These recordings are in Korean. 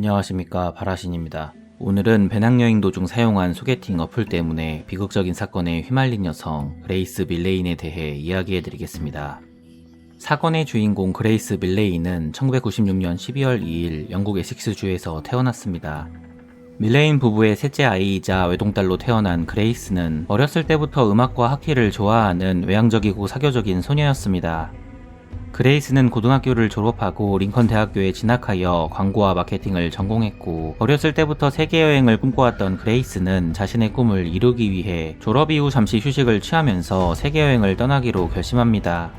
안녕하십니까 바라신입니다. 오늘은 배낭여행 도중 사용한 소개팅 어플 때문에 비극적인 사건에 휘말린 여성 그레이스 밀레인에 대해 이야기해드리겠습니다. 사건의 주인공 그레이스 밀레인은 1996년 12월 2일 영국 에식스주에서 태어났습니다. 밀레인 부부의 셋째 아이이자 외동딸로 태어난 그레이스는 어렸을 때부터 음악과 하키를 좋아하는 외향적이고 사교적인 소녀였습니다. 그레이스는 고등학교를 졸업하고 링컨 대학교에 진학하여 광고와 마케팅을 전공했고 어렸을 때부터 세계 여행을 꿈꿔왔던 그레이스는 자신의 꿈을 이루기 위해 졸업 이후 잠시 휴식을 취하면서 세계 여행을 떠나기로 결심합니다.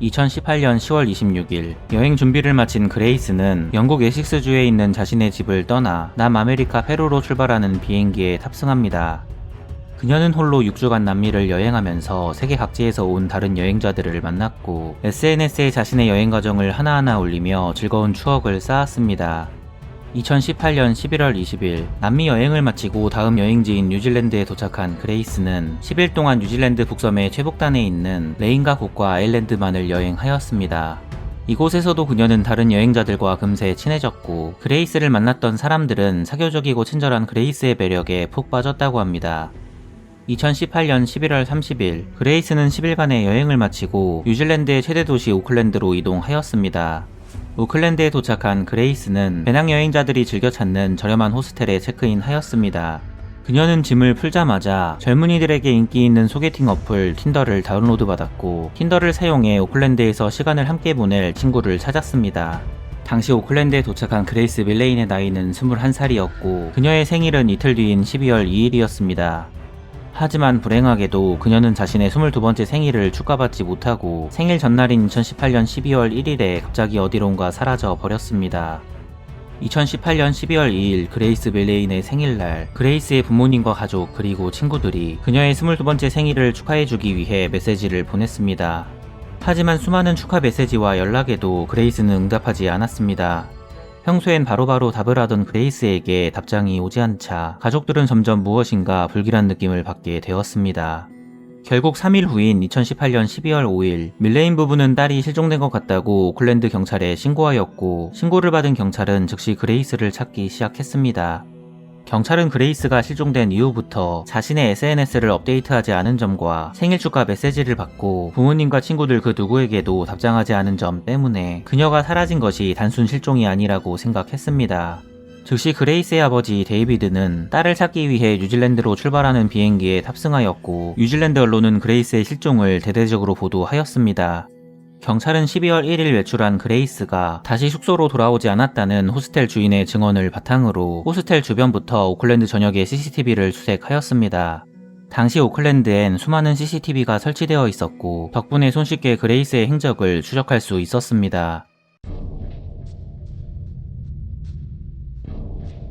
2018년 10월 26일 여행 준비를 마친 그레이스는 영국 에식스주에 있는 자신의 집을 떠나 남아메리카 페루로 출발하는 비행기에 탑승합니다. 그녀는 홀로 6주간 남미를 여행하면서 세계 각지에서 온 다른 여행자들을 만났고 SNS에 자신의 여행 과정을 하나하나 올리며 즐거운 추억을 쌓았습니다. 2018년 11월 20일 남미 여행을 마치고 다음 여행지인 뉴질랜드에 도착한 그레이스는 10일 동안 뉴질랜드 북섬의 최북단에 있는 레인가 국과 아일랜드만을 여행하였습니다. 이곳에서도 그녀는 다른 여행자들과 금세 친해졌고 그레이스를 만났던 사람들은 사교적이고 친절한 그레이스의 매력에 푹 빠졌다고 합니다. 2018년 11월 30일 그레이스는 10일간의 여행을 마치고 뉴질랜드의 최대 도시 오클랜드로 이동하였습니다. 오클랜드에 도착한 그레이스는 배낭여행자들이 즐겨 찾는 저렴한 호스텔에 체크인 하였습니다. 그녀는 짐을 풀자마자 젊은이들에게 인기 있는 소개팅 어플 틴더를 다운로드 받았고 틴더를 사용해 오클랜드에서 시간을 함께 보낼 친구를 찾았습니다. 당시 오클랜드에 도착한 그레이스 밀레인의 나이는 21살이었고 그녀의 생일은 이틀 뒤인 12월 2일이었습니다. 하지만 불행하게도 그녀는 자신의 22번째 생일을 축하받지 못하고 생일 전날인 2018년 12월 1일에 갑자기 어디론가 사라져 버렸습니다. 2018년 12월 2일 그레이스 멜레인의 생일날 그레이스의 부모님과 가족 그리고 친구들이 그녀의 22번째 생일을 축하해주기 위해 메시지를 보냈습니다. 하지만 수많은 축하 메시지와 연락에도 그레이스는 응답하지 않았습니다. 평소엔 바로바로 답을 하던 그레이스에게 답장이 오지 않자 가족들은 점점 무엇인가 불길한 느낌을 받게 되었습니다. 결국 3일 후인 2018년 12월 5일 밀레인 부부는 딸이 실종된 것 같다고 오클랜드 경찰에 신고하였고 신고를 받은 경찰은 즉시 그레이스를 찾기 시작했습니다. 경찰은 그레이스가 실종된 이후부터 자신의 SNS를 업데이트하지 않은 점과 생일 축하 메시지를 받고 부모님과 친구들 그 누구에게도 답장하지 않은 점 때문에 그녀가 사라진 것이 단순 실종이 아니라고 생각했습니다. 즉시 그레이스의 아버지 데이비드는 딸을 찾기 위해 뉴질랜드로 출발하는 비행기에 탑승하였고 뉴질랜드 언론은 그레이스의 실종을 대대적으로 보도하였습니다. 경찰은 12월 1일 외출한 그레이스가 다시 숙소로 돌아오지 않았다는 호스텔 주인의 증언을 바탕으로 호스텔 주변부터 오클랜드 전역의 CCTV를 수색하였습니다. 당시 오클랜드엔 수많은 CCTV가 설치되어 있었고 덕분에 손쉽게 그레이스의 행적을 추적할 수 있었습니다.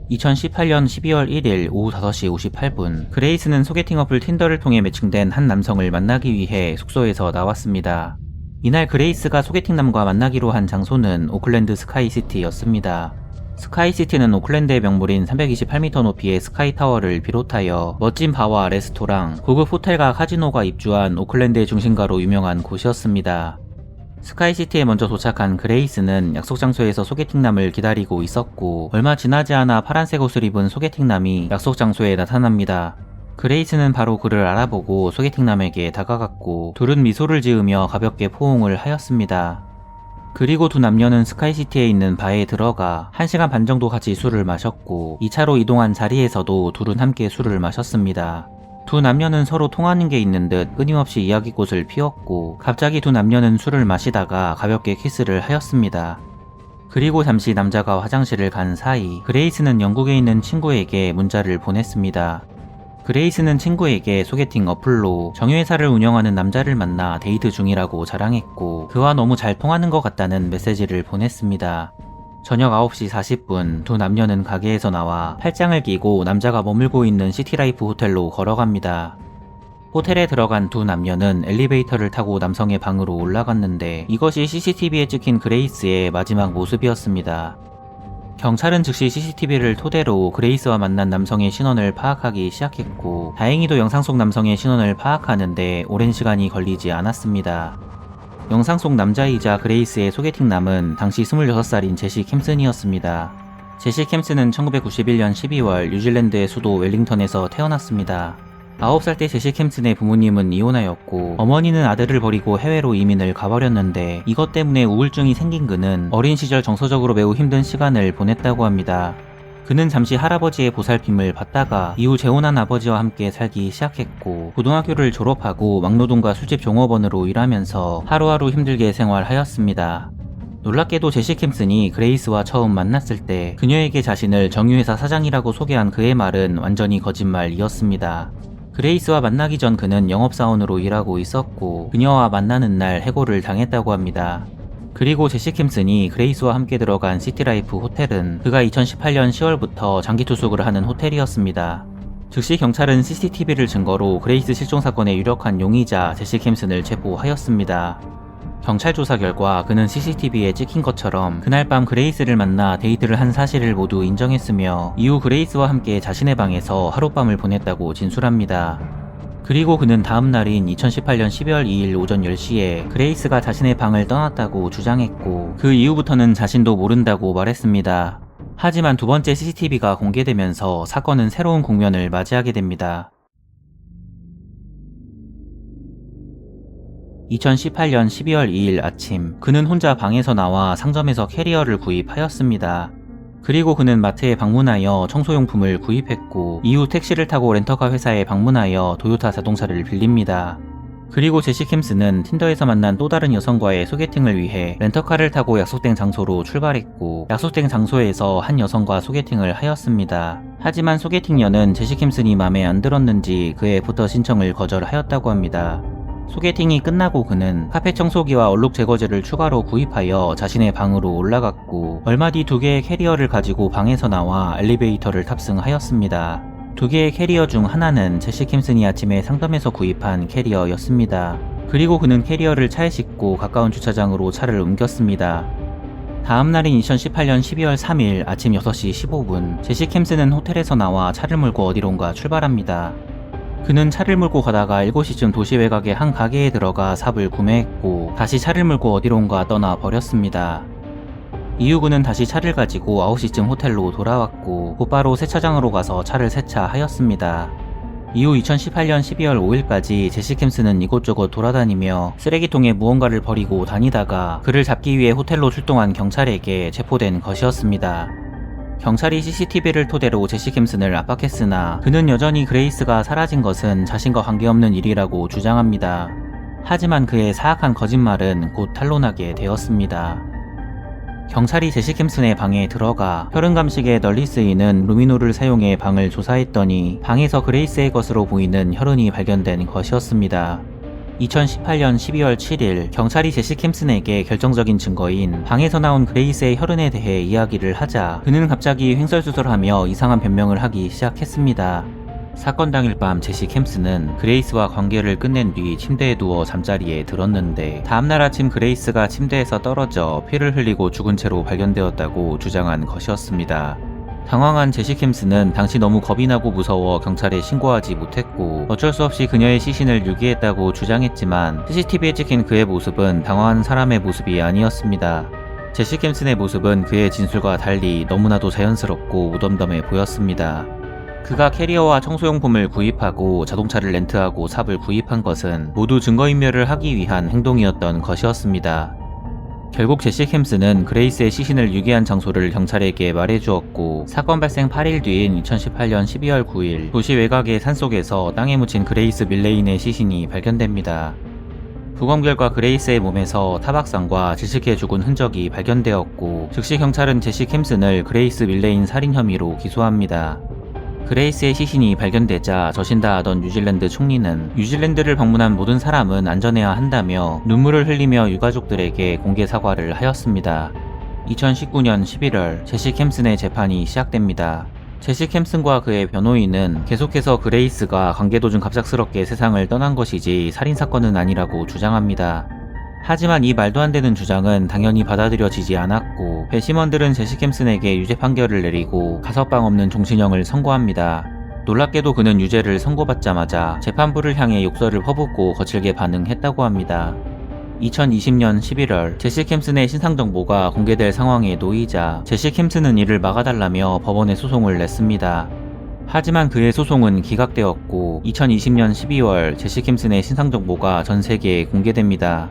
2018년 12월 1일 오후 5시 58분 그레이스는 소개팅 어플 틴더를 통해 매칭된 한 남성을 만나기 위해 숙소에서 나왔습니다. 이날 그레이스가 소개팅남과 만나기로 한 장소는 오클랜드 스카이시티였습니다. 스카이시티는 오클랜드의 명물인 328m 높이의 스카이타워를 비롯하여 멋진 바와 레스토랑, 고급 호텔과 카지노가 입주한 오클랜드의 중심가로 유명한 곳이었습니다. 스카이시티에 먼저 도착한 그레이스는 약속 장소에서 소개팅남을 기다리고 있었고 얼마 지나지 않아 파란색 옷을 입은 소개팅남이 약속 장소에 나타납니다. 그레이스는 바로 그를 알아보고 소개팅남에게 다가갔고 둘은 미소를 지으며 가볍게 포옹을 하였습니다. 그리고 두 남녀는 스카이시티에 있는 바에 들어가 1시간 반 정도 같이 술을 마셨고 2차로 이동한 자리에서도 둘은 함께 술을 마셨습니다. 두 남녀는 서로 통하는 게 있는 듯 끊임없이 이야기꽃을 피웠고 갑자기 두 남녀는 술을 마시다가 가볍게 키스를 하였습니다. 그리고 잠시 남자가 화장실을 간 사이 그레이스는 영국에 있는 친구에게 문자를 보냈습니다. 그레이스는 친구에게 소개팅 어플로 정유회사를 운영하는 남자를 만나 데이트 중이라고 자랑했고 그와 너무 잘 통하는 것 같다는 메시지를 보냈습니다. 저녁 9시 40분 두 남녀는 가게에서 나와 팔짱을 끼고 남자가 머물고 있는 시티라이프 호텔로 걸어갑니다. 호텔에 들어간 두 남녀는 엘리베이터를 타고 남성의 방으로 올라갔는데 이것이 CCTV에 찍힌 그레이스의 마지막 모습이었습니다. 경찰은 즉시 CCTV를 토대로 그레이스와 만난 남성의 신원을 파악하기 시작했고 다행히도 영상 속 남성의 신원을 파악하는데 오랜 시간이 걸리지 않았습니다. 영상 속 남자이자 그레이스의 소개팅 남은 당시 26살인 제시 킴슨이었습니다. 제시 캠스는 1991년 12월 뉴질랜드의 수도 웰링턴에서 태어났습니다. 9살 때 제시 캠슨의 부모님은 이혼하였고 어머니는 아들을 버리고 해외로 이민을 가버렸는데 이것 때문에 우울증이 생긴 그는 어린 시절 정서적으로 매우 힘든 시간을 보냈다고 합니다. 그는 잠시 할아버지의 보살핌을 받다가 이후 재혼한 아버지와 함께 살기 시작했고 고등학교를 졸업하고 막노동과 술집 종업원으로 일하면서 하루하루 힘들게 생활하였습니다. 놀랍게도 제시 캠슨이 그레이스와 처음 만났을 때 그녀에게 자신을 정유회사 사장이라고 소개한 그의 말은 완전히 거짓말이었습니다. 그레이스와 만나기 전 그는 영업사원으로 일하고 있었고 그녀와 만나는 날 해고를 당했다고 합니다. 그리고 제시 캠슨이 그레이스와 함께 들어간 시티라이프 호텔은 그가 2018년 10월부터 장기 투숙을 하는 호텔이었습니다. 즉시 경찰은 CCTV를 증거로 그레이스 실종 사건의 유력한 용의자 제시 캠슨을 체포하였습니다. 경찰 조사 결과 그는 CCTV에 찍힌 것처럼 그날 밤 그레이스를 만나 데이트를 한 사실을 모두 인정했으며 이후 그레이스와 함께 자신의 방에서 하룻밤을 보냈다고 진술합니다. 그리고 그는 다음 날인 2018년 12월 2일 오전 10시에 그레이스가 자신의 방을 떠났다고 주장했고 그 이후부터는 자신도 모른다고 말했습니다. 하지만 두 번째 CCTV가 공개되면서 사건은 새로운 국면을 맞이하게 됩니다. 2018년 12월 2일 아침, 그는 혼자 방에서 나와 상점에서 캐리어를 구입하였습니다. 그리고 그는 마트에 방문하여 청소용품을 구입했고, 이후 택시를 타고 렌터카 회사에 방문하여 도요타 자동차를 빌립니다. 그리고 제시 캠스는 틴더에서 만난 또 다른 여성과의 소개팅을 위해 렌터카를 타고 약속된 장소로 출발했고, 약속된 장소에서 한 여성과 소개팅을 하였습니다. 하지만 소개팅녀는 제시 캠슨이 마음에 안 들었는지 그의 부터 신청을 거절하였다고 합니다. 소개팅이 끝나고 그는 카페 청소기와 얼룩 제거제를 추가로 구입하여 자신의 방으로 올라갔고 얼마 뒤 두 개의 캐리어를 가지고 방에서 나와 엘리베이터를 탑승하였습니다. 두 개의 캐리어 중 하나는 제시 캠슨이 아침에 상점에서 구입한 캐리어였습니다. 그리고 그는 캐리어를 차에 싣고 가까운 주차장으로 차를 옮겼습니다. 다음 날인 2018년 12월 3일 아침 6시 15분 제시 캠슨은 호텔에서 나와 차를 몰고 어디론가 출발합니다. 그는 차를 몰고 가다가 7시쯤 도시 외곽의 한 가게에 들어가 삽을 구매했고 다시 차를 몰고 어디론가 떠나 버렸습니다. 이후 그는 다시 차를 가지고 9시쯤 호텔로 돌아왔고 곧바로 세차장으로 가서 차를 세차하였습니다. 이후 2018년 12월 5일까지 제시 캠스는 이곳저곳 돌아다니며 쓰레기통에 무언가를 버리고 다니다가 그를 잡기 위해 호텔로 출동한 경찰에게 체포된 것이었습니다. 경찰이 CCTV를 토대로 제시 캠슨을 압박했으나 그는 여전히 그레이스가 사라진 것은 자신과 관계없는 일이라고 주장합니다. 하지만 그의 사악한 거짓말은 곧 탄로나게 되었습니다. 경찰이 제시 캠슨의 방에 들어가 혈흔 감식에 널리 쓰이는 루미노를 사용해 방을 조사했더니 방에서 그레이스의 것으로 보이는 혈흔이 발견된 것이었습니다. 2018년 12월 7일 경찰이 제시 캠슨에게 결정적인 증거인 방에서 나온 그레이스의 혈흔에 대해 이야기를 하자 그는 갑자기 횡설수설하며 이상한 변명을 하기 시작했습니다. 사건 당일 밤 제시 캠스는 그레이스와 관계를 끝낸 뒤 침대에 누워 잠자리에 들었는데 다음날 아침 그레이스가 침대에서 떨어져 피를 흘리고 죽은 채로 발견되었다고 주장한 것이었습니다. 당황한 제시 캠스는 당시 너무 겁이 나고 무서워 경찰에 신고하지 못했고 어쩔 수 없이 그녀의 시신을 유기했다고 주장했지만 CCTV에 찍힌 그의 모습은 당황한 사람의 모습이 아니었습니다. 제시 캠슨의 모습은 그의 진술과 달리 너무나도 자연스럽고 무덤덤해 보였습니다. 그가 캐리어와 청소용품을 구입하고 자동차를 렌트하고 삽을 구입한 것은 모두 증거인멸을 하기 위한 행동이었던 것이었습니다. 결국 제시 캠스는 그레이스의 시신을 유기한 장소를 경찰에게 말해주었고 사건 발생 8일 뒤인 2018년 12월 9일 도시 외곽의 산속에서 땅에 묻힌 그레이스 밀레인의 시신이 발견됩니다. 부검 결과 그레이스의 몸에서 타박상과 질식해 죽은 흔적이 발견되었고 즉시 경찰은 제시 캠슨을 그레이스 밀레인 살인 혐의로 기소합니다. 그레이스의 시신이 발견되자 저신다 하던 뉴질랜드 총리는 뉴질랜드를 방문한 모든 사람은 안전해야 한다며 눈물을 흘리며 유가족들에게 공개 사과를 하였습니다. 2019년 11월 제시 캠슨의 재판이 시작됩니다. 제시 캠슨과 그의 변호인은 계속해서 그레이스가 관계 도중 갑작스럽게 세상을 떠난 것이지 살인사건은 아니라고 주장합니다. 하지만 이 말도 안 되는 주장은 당연히 받아들여지지 않았고 배심원들은 제시 캠슨에게 유죄 판결을 내리고 가석방 없는 종신형을 선고합니다. 놀랍게도 그는 유죄를 선고받자마자 재판부를 향해 욕설을 퍼붓고 거칠게 반응했다고 합니다. 2020년 11월 제시 캠슨의 신상 정보가 공개될 상황에 놓이자 제시 캠슨은 이를 막아달라며 법원에 소송을 냈습니다. 하지만 그의 소송은 기각되었고 2020년 12월 제시 캠슨의 신상 정보가 전 세계에 공개됩니다.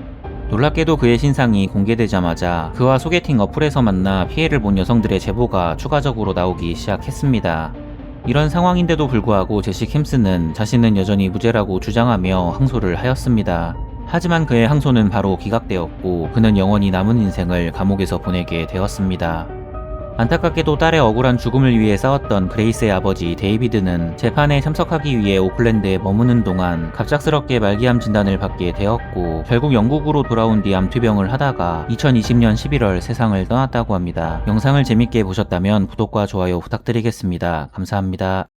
놀랍게도 그의 신상이 공개되자마자 그와 소개팅 어플에서 만나 피해를 본 여성들의 제보가 추가적으로 나오기 시작했습니다. 이런 상황인데도 불구하고 제시 캠스는 자신은 여전히 무죄라고 주장하며 항소를 하였습니다. 하지만 그의 항소는 바로 기각되었고 그는 영원히 남은 인생을 감옥에서 보내게 되었습니다. 안타깝게도 딸의 억울한 죽음을 위해 싸웠던 그레이스의 아버지 데이비드는 재판에 참석하기 위해 오클랜드에 머무는 동안 갑작스럽게 말기암 진단을 받게 되었고 결국 영국으로 돌아온 뒤 암투병을 하다가 2020년 11월 세상을 떠났다고 합니다. 영상을 재밌게 보셨다면 구독과 좋아요 부탁드리겠습니다. 감사합니다.